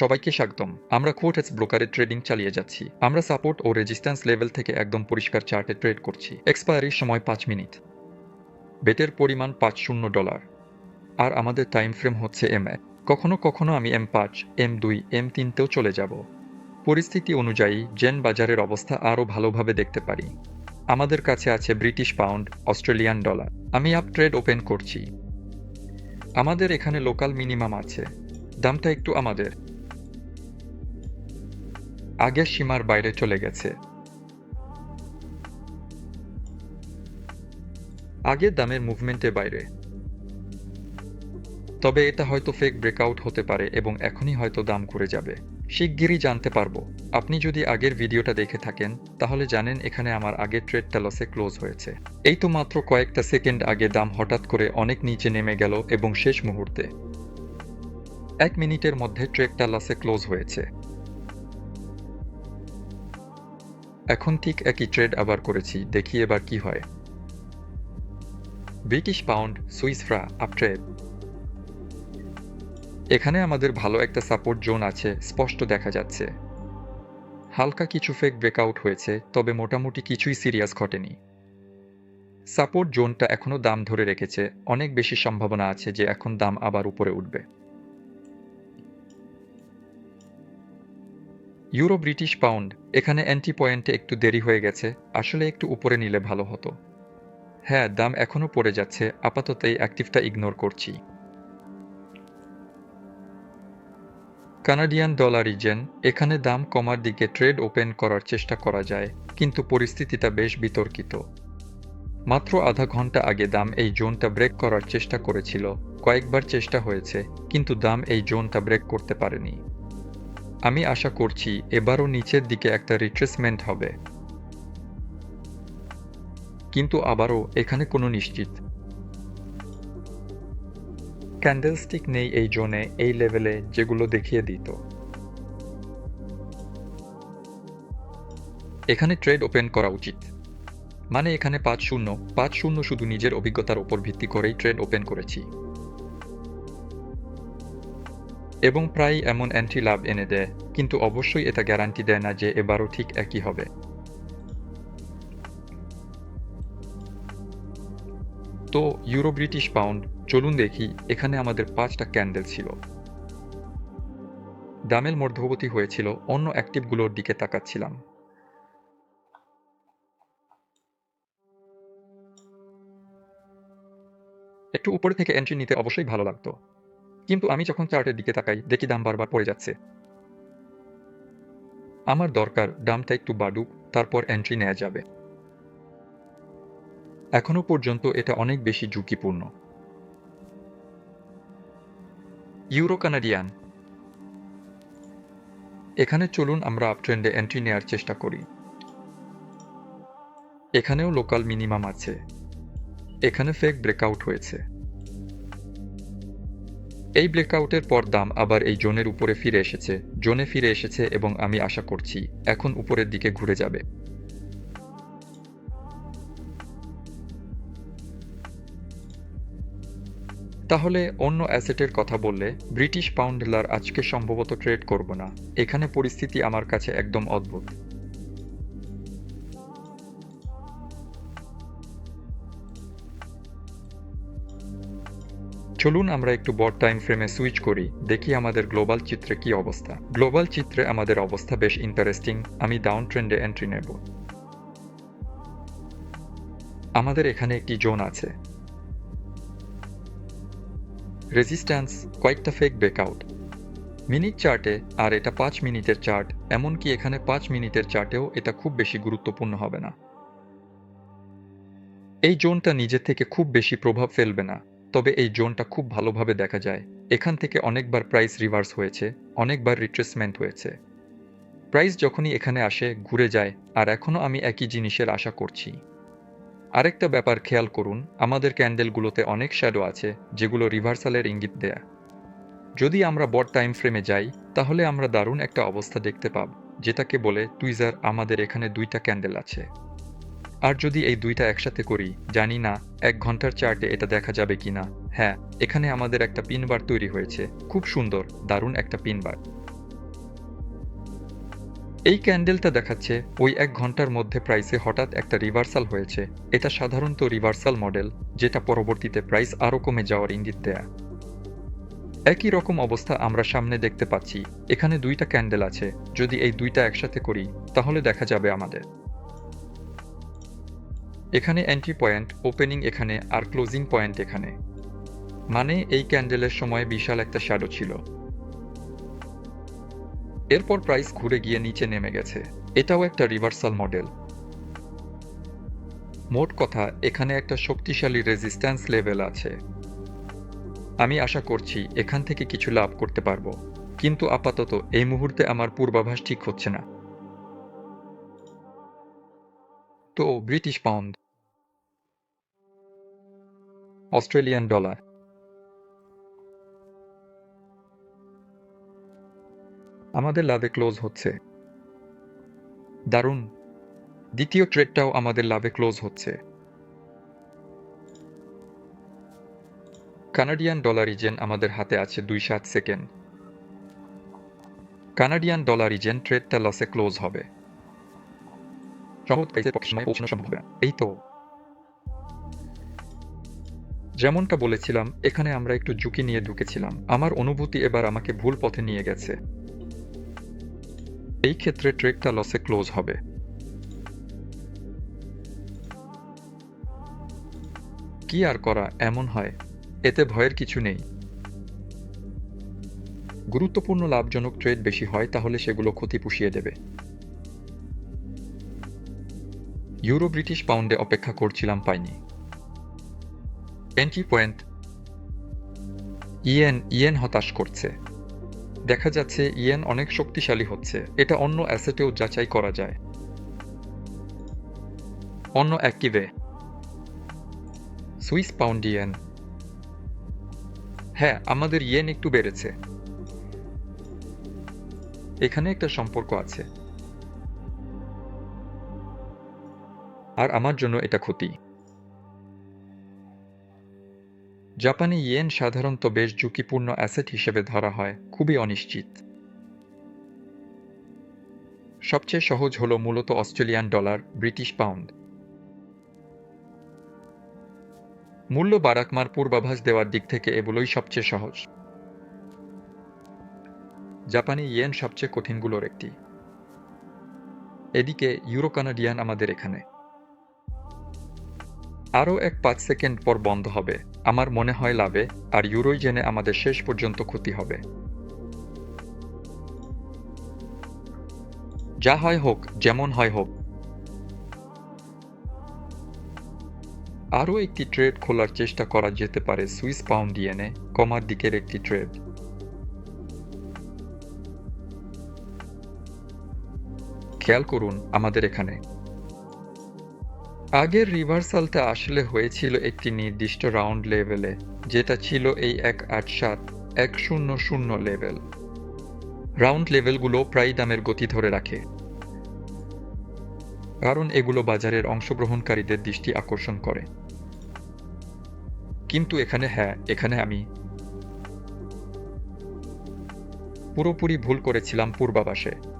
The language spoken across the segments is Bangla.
সবাইকে স্বাগতম। আমরা কোটেস ব্রোকারে ট্রেডিং চালিয়ে যাচ্ছি। আমরা সাপোর্ট ও রেজিস্ট্যান্স লেভেল থেকে একদম পরিষ্কার চার্টে ট্রেড করছি। এক্সপায়ারির সময় পাঁচ মিনিট। বেটের পরিমাণ পাঁচ শূন্য ডলার। আর আমাদের টাইম ফ্রেম হচ্ছে এম এক কখনো কখনো আমি এম পাঁচ এম দুই এম তিনতেও চলে যাব। পরিস্থিতি অনুযায়ী জেন বাজারের অবস্থা আরও ভালোভাবে দেখতে পারি। আমাদের কাছে আছে ব্রিটিশ পাউন্ড অস্ট্রেলিয়ান ডলার আমি আপ ট্রেড ওপেন করছি। আমাদের এখানে লোকাল মিনিমাম আছে। দামটা একটু আমাদের। আগের সীমার বাইরে চলে গেছে। আগের দামের মুভমেন্টের বাইরে। তবে এটা হয়তো ফেক ব্রেকআউট হতে পারে এবং এখনই হয়তো দাম ঘুরে যাবে। শিগগিরই জানতে পারব। আপনি যদি আগের ভিডিওটা দেখে থাকেন, তাহলে জানেন এখানে আমার আগের ট্রেডটা লসে ক্লোজ হয়েছে। এই তো মাত্র কয়েকটা সেকেন্ড আগে দাম হঠাৎ করে অনেক নিচে নেমে গেল এবং শেষ মুহূর্তে। এক মিনিটের মধ্যে ট্রেডটা লসে ক্লোজ হয়েছে। এখন ঠিক একই ট্রেড আবার করেছি, দেখি এবার কি হয়। British pound Swiss franc up trade এখানে আমাদের ভালো একটা সাপোর্ট জোন আছে, স্পষ্ট দেখা যাচ্ছে। হালকা কিছু ফেক ব্রেকআউট হয়েছে, তবে মোটামুটি কিছুই সিরিয়াস ঘটেনি। সাপোর্ট জোনটা এখনও দাম ধরে রেখেছে, অনেক বেশি সম্ভাবনা আছে যে এখন দাম আবার উপরে উঠবে। ইউরো ব্রিটিশ পাউন্ড, এখানে অ্যান্টি পয়েন্টে একটু দেরি হয়ে গেছে, আসলে একটু উপরে নিলে ভালো হতো। হ্যাঁ দাম এখনও পড়ে যাচ্ছে, আপাতত এই অ্যাক্টিভটা ইগনোর করছি। কানাডিয়ান ডলার রিজেন এখানে দাম কমার দিকে ট্রেড ওপেন করার চেষ্টা করা যায়, কিন্তু পরিস্থিতিটা বেশ বিতর্কিত। মাত্র আধা ঘণ্টা আগে দাম এই জোনটা ব্রেক করার চেষ্টা করেছিল, কয়েকবার চেষ্টা হয়েছে, কিন্তু দাম এই জোনটা ব্রেক করতে পারেনি। আমি আশা করছি এবারও নিচের দিকে একটা রিট্রেসমেন্ট হবে। কিন্তু আবারও এখানে কোনো নিশ্চিত। ক্যান্ডেলস্টিক নেই এই জোনে, এই লেভেলে যেগুলো দেখিয়ে দিত। এখানে ট্রেড ওপেন করা উচিত। মানে এখানে পাঁচ শূন্য পাঁচ শূন্য শুধু নিজের অভিজ্ঞতার উপর ভিত্তি করেই ট্রেড ওপেন করেছি। এবং প্রায় এমন এন্ট্রি লাভ এনে দেয়, কিন্তু অবশ্যই এটা গ্যারান্টি দেয় না যে এবারও ঠিক একই হবে। তো ইউরো ব্রিটিশ পাউন্ড চলুন দেখি এখানে আমাদের পাঁচটা ক্যান্ডেল ছিল। দামের মধ্যবর্তী হয়েছিল, অন্য অ্যাক্টিভগুলোর দিকে তাকাচ্ছিলাম। একটু উপরে থেকে এন্ট্রি নিতে অবশ্যই ভালো লাগতো। কিন্তু আমি যখন চার্টের দিকে তাকাই, দেখি দাম বারবার পড়ে যাচ্ছে। আমার দরকার, দামটা একটু বাড়ুক, তারপর এন্ট্রি নেওয়া যাবে। এখনও পর্যন্ত এটা অনেক বেশি ঝুঁকিপূর্ণ। ইউরো কানাডিয়ান এখানে চলুন আমরা আপট্রেন্ডে এন্ট্রি নেওয়ার চেষ্টা করি। এখানেও লোকাল মিনিমাম আছে। এখানে ফেক ব্রেকআউট হয়েছে। এই ব্লেকআউটের পর দাম আবার এই জোনের উপরে ফিরে এসেছে। জোনে ফিরে এসেছে এবং আমি আশা করছি, এখন উপরের দিকে ঘুরে যাবে। তাহলে অন্য অ্যাসেটের কথা বললে, ব্রিটিশ পাউন্ড ডলার আজকে সম্ভবত ট্রেড করব না। এখানে পরিস্থিতি আমার কাছে একদম অদ্ভুত। চলুন আমরা একটু বড় টাইম ফ্রেমে সুইচ করি, দেখি আমাদের গ্লোবাল চিত্রে কি অবস্থা। গ্লোবাল চিত্রে আমাদের অবস্থা বেশ ইন্টারেস্টিং আমি ডাউন ট্রেন্ডে এন্ট্রি নেব। আমাদের এখানে একটি জোন আছে। রেজিস্ট্যান্স কয়েকটা ফেক ব্রেকআউট মিনিট চার্টে আর এটা পাঁচ মিনিটের চার্ট এমনকি এখানে পাঁচ মিনিটের চার্টেও এটা খুব বেশি গুরুত্বপূর্ণ হবে না। এই জোনটা নিজে থেকে খুব বেশি প্রভাব ফেলবে না। তবে এই জোনটা খুব ভালোভাবে দেখা যায়। এখান থেকে অনেকবার প্রাইস রিভার্স হয়েছে, অনেকবার রিট্রেসমেন্ট হয়েছে। প্রাইস যখনই এখানে আসে, ঘুরে যায়, আর এখনও আমি একই জিনিসের আশা করছি। আরেকটা ব্যাপার খেয়াল করুন, আমাদের ক্যান্ডেলগুলোতে অনেক শ্যাডো আছে, যেগুলো রিভার্সালের ইঙ্গিত দেয়া। যদি আমরা বড় টাইম ফ্রেমে যাই, তাহলে আমরা দারুণ একটা অবস্থা দেখতে পাব, যেটাকে বলে টুইজার আমাদের এখানে দুইটা ক্যান্ডেল আছে। আর যদি এই দুইটা একসাথে করি, জানি না, এক ঘণ্টার চার্টে এটা দেখা যাবে কি না। হ্যাঁ এখানে আমাদের একটা পিনবার তৈরি হয়েছে। খুব সুন্দর, দারুণ একটা পিনবার এই ক্যান্ডেলটা দেখাচ্ছে, ওই এক ঘণ্টার মধ্যে প্রাইসে হঠাৎ একটা রিভার্সাল হয়েছে। এটা সাধারণত রিভার্সাল মডেল, যেটা পরবর্তীতে প্রাইস আরও কমে যাওয়ার ইঙ্গিত দেয়া। একই রকম অবস্থা আমরা সামনে দেখতে পাচ্ছি। এখানে দুইটা ক্যান্ডেল আছে। যদি এই দুইটা একসাথে করি, তাহলে দেখা যাবে আমাদের। এখানে এন্ট্রি পয়েন্ট ওপেনিং এখানে, আর ক্লোজিং পয়েন্ট এখানে। মানে এই ক্যান্ডেলের সময় বিশাল একটা শ্যাডো ছিল। এরপর প্রাইস ঘুরে গিয়ে নিচে নেমে গেছে। এটাও একটা রিভার্সাল মডেল মোট কথা, এখানে একটা শক্তিশালী রেজিস্ট্যান্স লেভেল আছে। আমি আশা করছি এখান থেকে কিছু লাভ করতে পারব। কিন্তু আপাতত এই মুহূর্তে আমার পূর্বাভাস ঠিক হচ্ছে না। তো ব্রিটিশ পাউন্ড অস্ট্রেলিয়ান ডলার। আমাদের লাভে ক্লোজ হচ্ছে। দারুণ। দ্বিতীয় ট্রেডটাও আমাদের লাভে ক্লোজ হচ্ছে। কানাডিয়ান ডলার রিজেন আমাদের হাতে আছে দুই সাত সেকেন্ড। কানাডিয়ান ডলার রিজেন ট্রেডটা লসে ক্লোজ হবে। পৌঁছানো সম্ভব এই তো। যেমনটা বলেছিলাম, এখানে আমরা একটু ঝুঁকি নিয়ে ঢুকেছিলাম। আমার অনুভূতি এবার আমাকে ভুল পথে নিয়ে গেছে। এই ক্ষেত্রে ট্রেকটা লসে ক্লোজ হবে। কি আর করা, এমন হয়। এতে ভয়ের কিছু নেই। গুরুত্বপূর্ণ লাভজনক ট্রেড বেশি হয়, তাহলে সেগুলো ক্ষতি পুষিয়ে দেবে। ইউরো ব্রিটিশ পাউন্ডে অপেক্ষা করছিলাম পাইনি। এন্ট্রি পয়েন্ট ইয়েন ইয়েন হতাশ করছে। দেখা যাচ্ছে ইয়েন অনেক শক্তিশালী হচ্ছে। এটা অন্য অ্যাসেটেও যাচাই করা যায়। অন্য অ্যাক্টিভে সুইস পাউন্ড ইয়েন হ্যাঁ আমাদের ইয়েন একটু বেড়েছে। এখানে একটা সম্পর্ক আছে। আর আমার জন্য এটা ক্ষতি। জাপানি ইয়েন সাধারণত বেশ ঝুঁকিপূর্ণ অ্যাসেট হিসেবে ধরা হয়, খুবই অনিশ্চিত। সবচেয়ে সহজ হল মূলত অস্ট্রেলিয়ান ডলার, ব্রিটিশ পাউন্ড। মূল্য বারাকমার পূর্বাভাস দেওয়ার দিক থেকে এগুলোই সবচেয়ে সহজ। জাপানি ইয়েন সবচেয়ে কঠিনগুলোর একটি। এদিকে ইউরো কানাডিয়ান আমাদের এখানে। আরও এক পাঁচ সেকেন্ড পর বন্ধ হবে। আমার মনে হয় লাভে, আর ইউরোই জেনে আমাদের শেষ পর্যন্ত ক্ষতি হবে। যা হয় হোক, যেমন হয় হোক। আরও একটি ট্রেড খোলার চেষ্টা করা যেতে পারে সুইস পাউন্ড ইয়েনে, কমার দিকের একটি ট্রেড। খেয়াল করুন, আমাদের এখানে আগের রিভার্সালটা আসলে হয়েছিল একটি নির্দিষ্ট রাউন্ড লেভেলে, যেটা ছিল এই এক আট সাত, এক শূন্য শূন্য লেভেল। রাউন্ড লেভেলগুলো প্রায় দামের গতি ধরে রাখে। কারণ এগুলো বাজারের অংশগ্রহণকারীদের দৃষ্টি আকর্ষণ করে। কিন্তু এখানে হ্যাঁ এখানে আমি। পুরোপুরি ভুল করেছিলাম পূর্বাভাসে।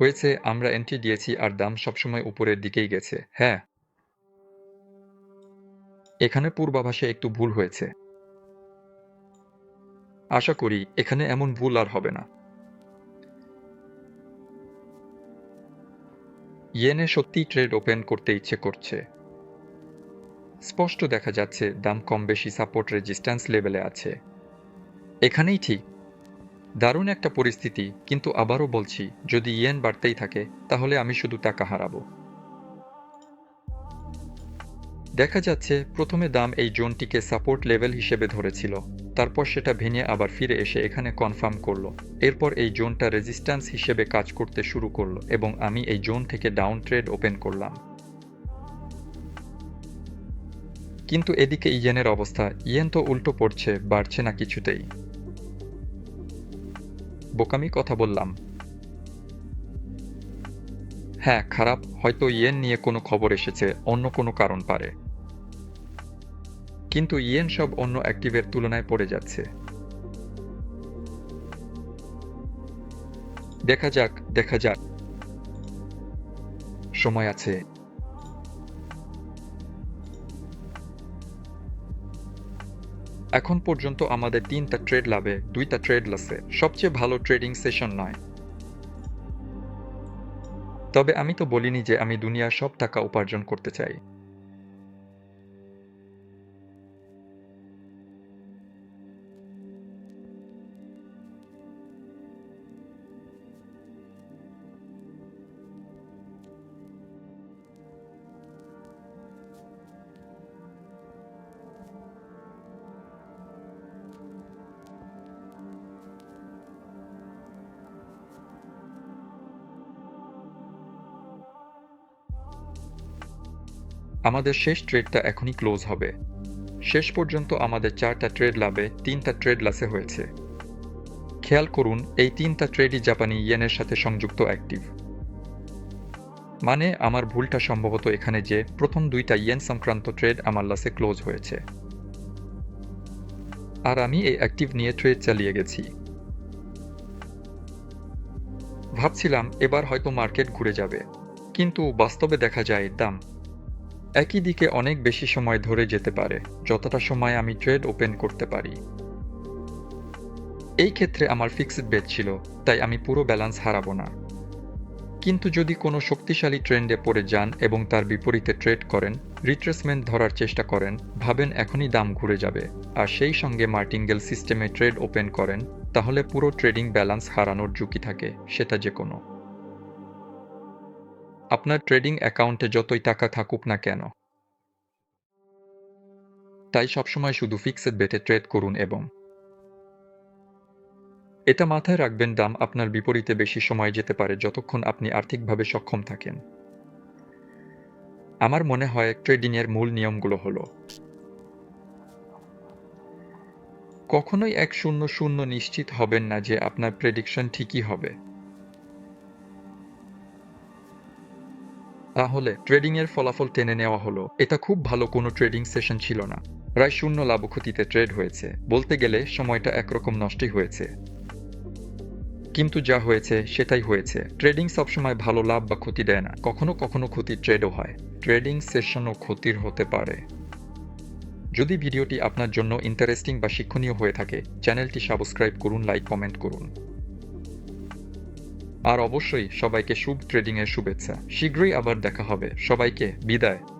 হয়েছে, আমরা এন্ট্রি দিয়েছি আর দাম সবসময় উপরের দিকেই গেছে হ্যাঁ। এখানে পূর্বাভাসে একটু ভুল হয়েছে। আশা করি এখানে এমন ভুল আর হবে না। ইয়েনে সত্যি ট্রেড ওপেন করতে ইচ্ছে করছে। স্পষ্ট দেখা যাচ্ছে দাম কম বেশি সাপোর্ট রেজিস্ট্যান্স লেভেলে আছে। এখানেই ঠিক। দারুণ একটা পরিস্থিতি, কিন্তু আবারও বলছি, যদি ইয়েন বাড়তেই থাকে, তাহলে আমি শুধু টাকা হারাবো। দেখা যাচ্ছে, প্রথমে দাম এই জোনটিকে সাপোর্ট লেভেল হিসেবে ধরেছিল, তারপর সেটা ভেঙে আবার ফিরে এসে এখানে কনফার্ম করল। এরপর এই জোনটা রেজিস্ট্যান্স হিসেবে কাজ করতে শুরু করল, এবং আমি এই জোন থেকে ডাউন ট্রেড ওপেন করলাম। কিন্তু এদিকে ইয়েনের অবস্থা, ইয়েন তো উল্টো পড়ছে, বাড়ছে না কিছুতেই। বোকামি কথা বললাম। হ্যাঁ খারাপ, হয়তো ইয়েন নিয়ে কোনো খবর এসেছে, অন্য কোনো কারণ পারে। কিন্তু ইয়েন সব অন্য অ্যাক্টিভের তুলনায় পড়ে যাচ্ছে। দেখা যাক দেখা যাক। সময় আছে। এখন পর্যন্ত আমাদের তিনটা ট্রেড লাভে, দুইটা ট্রেড লসে। সবচেয়ে ভালো ট্রেডিং সেশন নয়। তবে আমি তো বলিনি যে আমি দুনিয়ার সব টাকা উপার্জন করতে চাই। আমাদের শেষ ট্রেডটা এখনই ক্লোজ হবে। শেষ পর্যন্ত আমাদের চারটা ট্রেড লাভে তিনটা ট্রেড লাসে হয়েছে। খেয়াল করুন, এই তিনটা ট্রেডই জাপানি ইয়েনের সাথে সংযুক্ত অ্যাক্টিভ। মানে আমার ভুলটা সম্ভবত এখানে যে প্রথম দুইটা ইয়েন সংক্রান্ত ট্রেড আমার লাসে ক্লোজ হয়েছে। আর আমি এই অ্যাক্টিভ নিয়ে ট্রেড চালিয়ে গেছি। ভাবছিলাম এবার হয়তো মার্কেট ঘুরে যাবে। কিন্তু বাস্তবে দেখা যায় দাম একই দিকে অনেক বেশি সময় ধরে যেতে পারে, যতটা সময় আমি ট্রেড ওপেন করতে পারি। এই ক্ষেত্রে আমার ফিক্সড বেট ছিল, তাই আমি পুরো ব্যালেন্স হারাবো না। কিন্তু যদি কোনো শক্তিশালী ট্রেন্ডে পড়ে যান এবং তার বিপরীতে ট্রেড করেন, রিট্রেসমেন্ট ধরার চেষ্টা করেন, ভাবেন এখনই দাম ঘুরে যাবে। আর সেই সঙ্গে মার্টিঙ্গেল সিস্টেমে ট্রেড ওপেন করেন, তাহলে পুরো ট্রেডিং ব্যালেন্স হারানোর ঝুঁকি থাকে, সেটা যে কোনো আপনার ট্রেডিং অ্যাকাউন্টে যতই টাকা থাকুক না কেন। তাই সবসময় শুধু ফিক্সড বেটে ট্রেড করুন এবং এটা মাথায় রাখবেন দাম আপনার বিপরীতে বেশি সময় যেতে পারে যতক্ষণ আপনি আর্থিকভাবে সক্ষম থাকেন। আমার মনে হয় ট্রেডিংয়ের মূল নিয়মগুলো হলো কখনোই এক শূন্য শূন্য নিশ্চিত হবেন না যে আপনার প্রেডিকশন ঠিকই হবে। তাহলে ট্রেডিং এর ফলাফল টেনে নেওয়া হলো। এটা খুব ভালো কোনো ট্রেডিং সেশন ছিল না। প্রায় শূন্য লাভ ক্ষতিতে ট্রেড হয়েছে। বলতে গেলে সময়টা একরকম নষ্টই হয়েছে। কিন্তু যা হয়েছে, সেটাই হয়েছে। ট্রেডিং সবসময় ভালো লাভ বা ক্ষতি দেয় না। কখনো কখনো ক্ষতির ট্রেডও হয়। ট্রেডিং সেশনও ক্ষতির হতে পারে। যদি ভিডিওটি আপনার জন্য ইন্টারেস্টিং বা শিক্ষণীয় হয়ে থাকে, চ্যানেলটি সাবস্ক্রাইব করুন লাইক কমেন্ট করুন। আর অবশ্যই সবাইকে শুভ ট্রেডিংয়ের শুভেচ্ছা। শীঘ্রই আবার দেখা হবে। সবাইকে বিদায়।